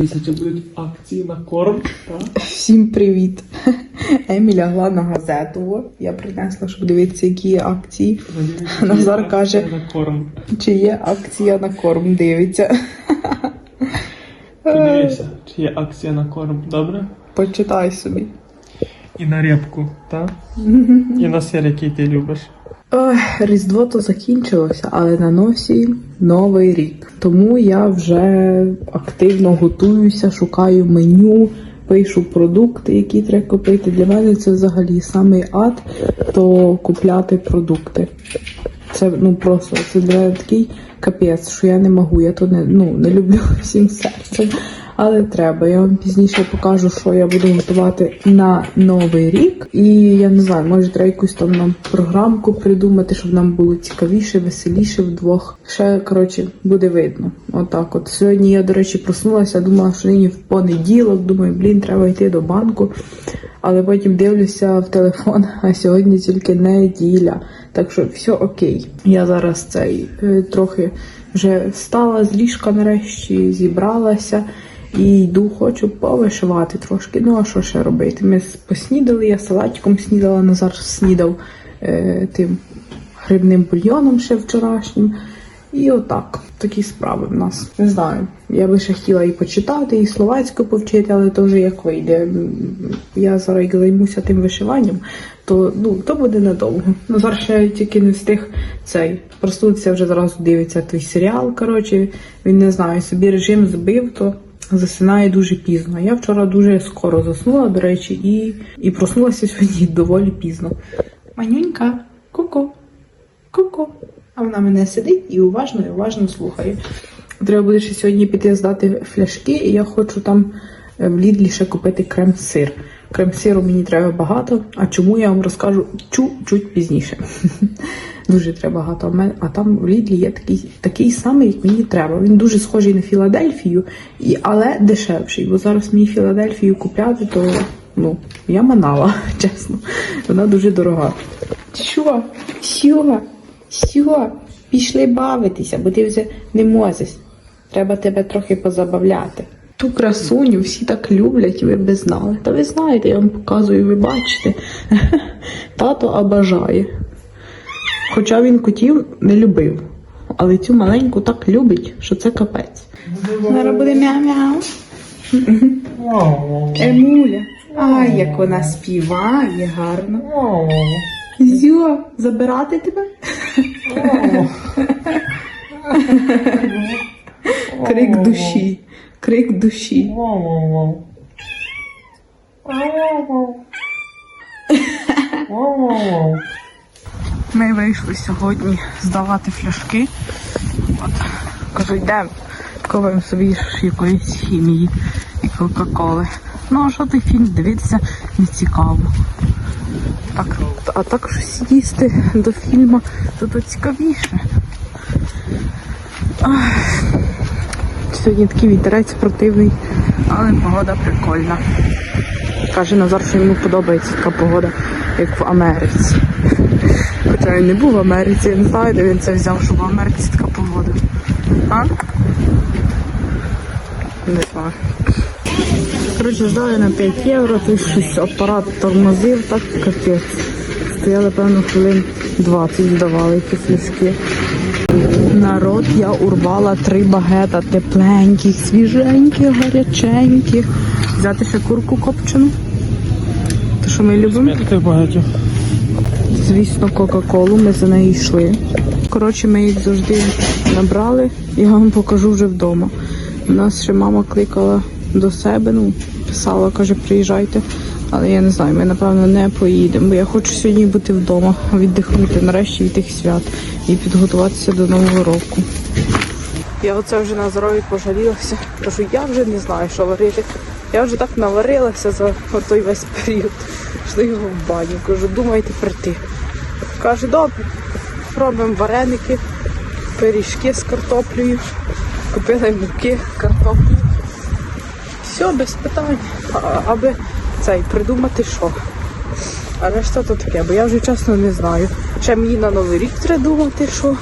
Тисяча будуть акції на корм. Так? Всім привіт! Емі лягла на газету. Я принесла, щоб дивитися, які є акції. Назар каже- на корм. Чи є акція на корм? Дивиться. Подивися, чи є акція на корм, добре? Почитай собі. І на репку, так? І на сир, який ти любиш. Ой, Різдво то закінчилося, але на носі новий рік. Тому я вже активно готуюся, шукаю меню, пишу продукти, які треба купити. Для мене це взагалі самий ад, то купляти продукти. Це ну просто це для такий капець, що я не можу. Я то не, ну, не люблю всім серцем. Але треба. Я вам пізніше покажу, що я буду готувати на новий рік. І я не знаю, може треба якусь там нам програмку придумати, щоб нам було цікавіше, веселіше вдвох. Ще коротше буде видно. Отак. От сьогодні я, до речі, проснулася, думала, що нині в понеділок. Думаю, блін, треба йти до банку. Але потім дивлюся в телефон, а сьогодні тільки неділя. Так що все окей. Я зараз цей е, трохи вже встала з ліжка нарешті, зібралася і йду, хочу повишивати трошки. Ну а що ще робити? Ми поснідали, я салатиком снідала, Назар снідав е, тим грибним бульйоном ще вчорашнім. І отак, такі справи в нас. Не знаю. Я би ще хотіла і почитати, і словацьку повчити, але то вже як вийде. Я зараз як займуся тим вишиванням, то ну то буде недовго. Ну зараз ще тільки не встиг цей. Проснутися вже зразу дивиться той серіал. Коротше, він не знаю, собі режим збив, то засинає дуже пізно. Я вчора дуже скоро заснула, до речі, і, і проснулася сьогодні доволі пізно. Манюнька, ку-ку. Ку-ку. А вона мене сидить і уважно і уважно слухає. Треба буде ще сьогодні піти здати фляшки, і я хочу там в Лідлі ще купити крем-сир. Крем-сиру мені треба багато, а чому я вам розкажу чуть-чуть пізніше. Дуже треба багато. А, там в Лідлі є такий, такий самий, як мені треба. Він дуже схожий на Філадельфію, але дешевший. Бо зараз мені Філадельфію купляти, то ну, я манала, чесно. Вона дуже дорога. Що? Що? Що? Пішли бавитися, бо ти вже не можеш. Треба тебе трохи позабавляти. Ту красуню всі так люблять, ви б знали. Та ви знаєте, я вам показую, ви бачите. Тато обажає. Хоча він котів не любив. Але цю маленьку так любить, що це капець. Зараз буде мяу-мяу. Емуля. Ай, як вона співає гарно. Зьо, забирати тебе? Крик душі. Крик душі. Ми вийшли сьогодні здавати фляшки. От, кажу, йдемо, купимо собі якоїсь хімії і Кока-Коли. Ну, а що той фільм дивитися не цікаво. Так, а також сісти до фільму, то цікавіше. Ах. Сьогодні такий вітерець противний, але погода прикольна. Каже Назар, що йому подобається така погода, як в Америці. Хоча він не був в Америці, я не знаю, де він це взяв, що в Америці така погода. А? Не знаю. Коротше, здали на 5 євро, тут щось апарат тормозив, так капець. Стояли, певно, хвилин 20 здавали ті флішки. Народ, я урвала три багета тепленьких, свіженьких, гаряченьких. Взяти ще курку копчену. То, що ми любимо. Багатьох. Звісно, Кока-Колу, ми за нею йшли. Коротше, ми їх завжди набрали, я вам покажу вже вдома. У Нас ще мама кликала до себе, ну, писала, каже, приїжджайте. Але я не знаю, ми напевно не поїдемо, бо я хочу сьогодні бути вдома, віддихнути нарешті від тих свят і підготуватися до Нового року. Я оце вже на здоров'ї пожалілася, кажу, я вже не знаю, що варити. Я вже так наварилася за той весь період. Йшли його в баню. Кажу, думайте прийти. Каже, добре, робимо вареники, пиріжки з картоплею, купили муки, картоплю. Все, без питань. Аби цей придумати що. А решта то таке, бо я вже чесно не знаю. Ще мені на Новий рік треба думати, що,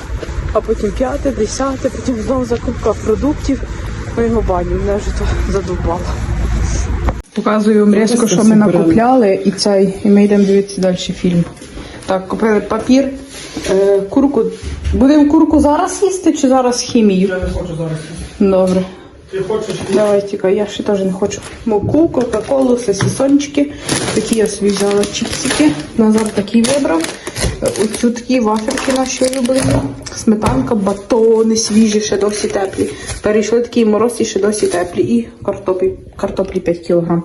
а потім п'яте, десяте, потім знову закупка продуктів. Ну його баню, мене вже то задовбало. Показую вам різко, що ми накупляли, і цей, і ми йдемо дивитися далі фільм. Так, купили папір, е, курку. Будемо курку зараз їсти чи зараз хімію? Я не хочу зараз. Добре. Ти хочеш? Давай тікай, я ще теж не хочу. Муку, кока-колу, сосисончики. Такі я собі взяла чіпсики. Назар такий вибрав. Оцю такі вафельки наші улюблені. Сметанка, батони свіжі, ще досі теплі. Перейшли такі мороз і ще досі теплі. І картоплі, картоплі 5 кг.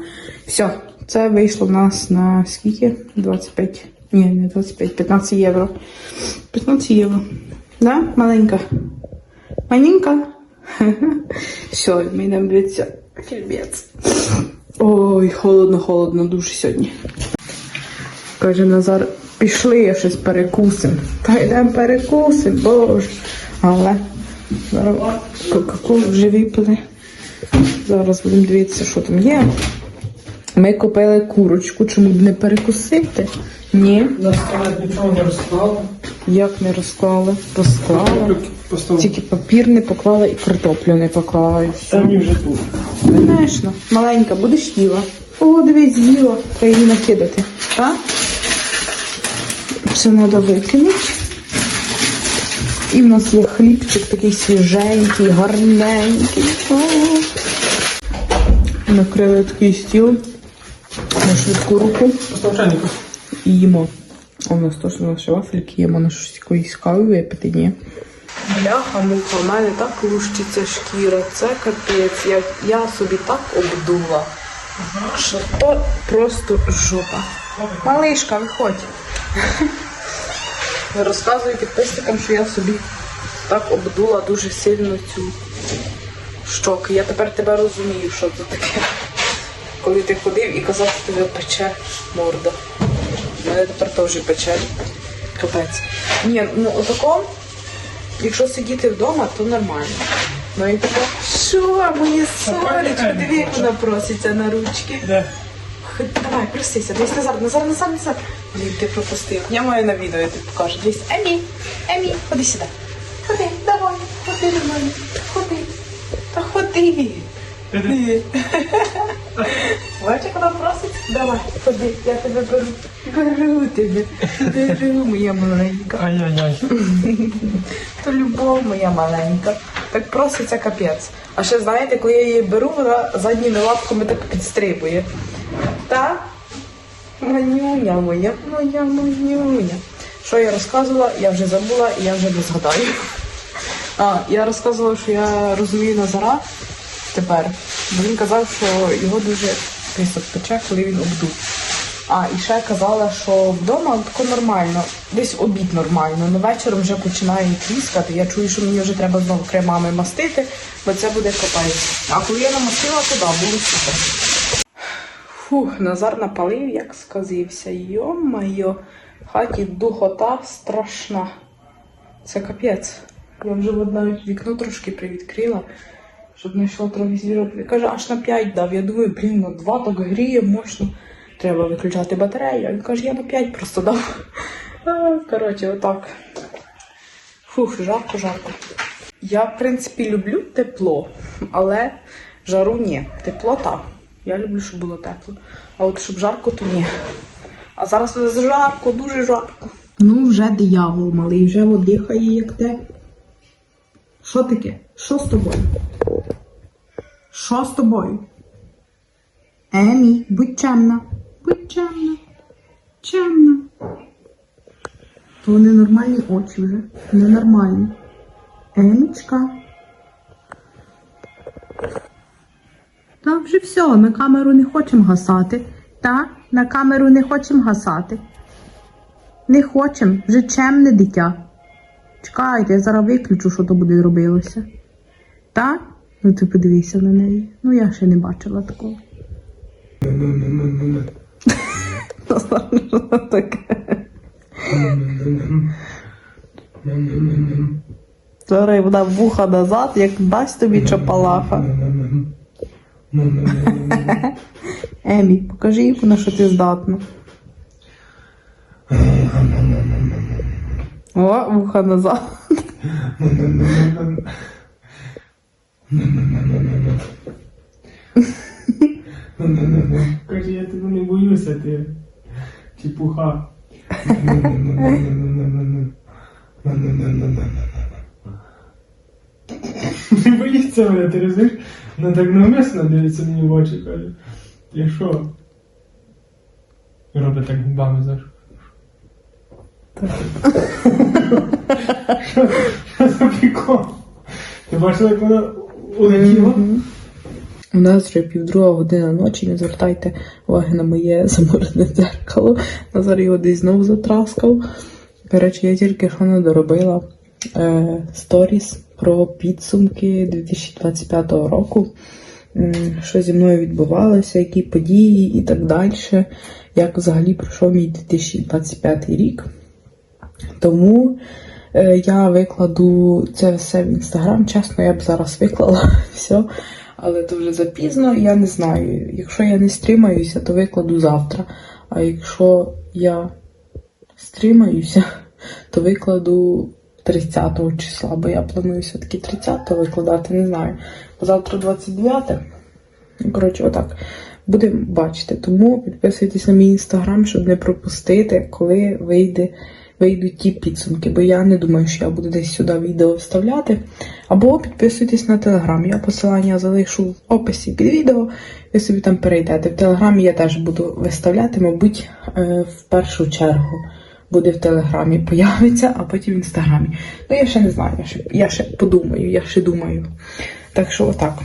Все, це вийшло в нас на скільки? 25. Ні, не 25, 15 євро. 15 євро. Да? Маленька. Маленька. Все, ми йдемо дивитися фільмець. Ой, холодно, холодно дуже сьогодні. Каже Назар, пішли я щось перекусим. Та йдемо перекусим, боже. Але зараз кока-колу вже випили. Зараз будемо дивитися, що там є. Ми купили курочку, чому б не перекусити? Ні, На столі нічого не розклала. як не розклали. Розклали. Тільки папір не поклала і картоплю не все. Самі вже тут. Конечно, маленька, будеш їла. О, дивись, з'їла. Треба її накидати. Так? Все треба викинути. І в нас є хлібчик такий свіженький, гарненький. О. Накрили такий стіл на швидку руку і їмо. А у нас теж наші вафельки є, можна щось якоїсь кави випити, ні? Бляха, муха, в мене так лущиться шкіра, це капець. Я, я собі так обдула, що то просто жопа. Малишка, виходь. Розказую підписникам, що я собі так обдула дуже сильно цю щоки. Я тепер тебе розумію, що це таке. Коли ти ходив і казав, що тебе пече морда. Мене тепер теж пече. Капець. Ні, ну отако, якщо сидіти вдома, то нормально. Ну і таке, що моє сонечко, диви, як вона проситься на ручки. Давай, простися, дивись Назар, Назар, Назар, Назар. Блін, ти пропустив. Я маю на відео, я тобі покажу. Дивись, Емі, Емі, ходи сюди. Ходи, давай, ходи до мене. Ходи. Та ходи. Диви. Бачиш, як вона просить? Давай, ходи, я тебе беру. Беру тебе. Беру, моя маленька. Ай-яй-яй. То любов моя маленька. Так проситься капець. А ще знаєте, коли я її беру, вона задніми лапками так підстрибує. Та? Манюня моя, моя манюня. Що я розказувала, я вже забула і я вже не згадаю. А, я розказувала, що я розумію Назара тепер. Бо він казав, що його дуже писок пече, коли він обдув. А, і ще казала, що вдома тако нормально, десь обід нормально, але вечором вже починає тріскати. Я чую, що мені вже треба знову кремами мастити, бо це буде копець. А коли я намастила, то да, було супер. Фух, Назар напалив, як сказився. Йо-майо, в хаті духота страшна. Це капець. Я вже навіть вікно трошки привідкрила, щоб знайшла трохи свіжого. повітря. Каже, аж на 5 дав. Я думаю, блін, на 2 так гріє, мощно. Треба виключати батарею. Він каже, я на 5 просто дав. Коротше, отак. Фух, жарко, жарко. Я, в принципі, люблю тепло, але жару ні. Тепло так. Я люблю, щоб було тепло. А от щоб жарко, то ні. А зараз жарко, дуже жарко. Ну, вже диявол малий, вже дихає, як те. Що таке? Що з тобою? Що з тобою? Емі, будь чемна. Будь чемна. Чемна. То ненормальні очі вже. Ненормальні. Емічка. Та вже все, на камеру не хочемо гасати. Та, на камеру не хочемо гасати. Не хочемо, вже чемне дитя. Чекайте, я зараз виключу, що то буде робилося. Та? Ну ти подивися на неї. Ну я ще не бачила такого. Зараз вона вуха назад, як дасть тобі чапалаха. Емі, покажи їй, на що ти здатна. О, вуха назад. Каже, я тебе не боюся, ти чепуха. Не боїться мене, ти розумієш? Ну так навмисно дивиться мені в очі, каже. Ти що? І Робить так губами. Що що за прикол? Ти бачила, як вона улетіла? У нас вже півдруга година ночі, не звертайте уваги на моє заморене дзеркало. Назар його десь знову затраскав. Коротше, я тільки що не доробила е, сторіс про підсумки 2025 року. Що зі мною відбувалося, які події і так далі. Як взагалі пройшов мій 2025 рік. Тому е, я викладу це все в інстаграм. Чесно, я б зараз виклала все, але то вже запізно. Я не знаю. Якщо я не стримаюся, то викладу завтра. А якщо я стримаюся, то викладу 30 числа, бо я планую все-таки 30 викладати, не знаю. Завтра 29. Ну, коротше, отак. Будемо бачити. Тому підписуйтесь на мій інстаграм, щоб не пропустити, коли вийде, вийдуть ті підсумки. Бо я не думаю, що я буду десь сюди відео вставляти. Або підписуйтесь на телеграм. Я посилання залишу в описі під відео. Ви собі там перейдете. В телеграмі я теж буду виставляти, мабуть, е, в першу чергу. Буде в телеграмі, появиться, а потім в інстаграмі. Ну, я ще не знаю, я ще, я ще подумаю, я ще думаю. Так що отак.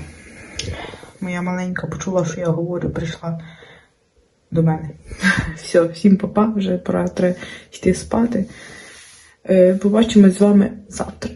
Моя маленька почула, що я говорю, прийшла до мене. Все, всім папа, вже пора йти спати. Е, Побачимось з вами завтра.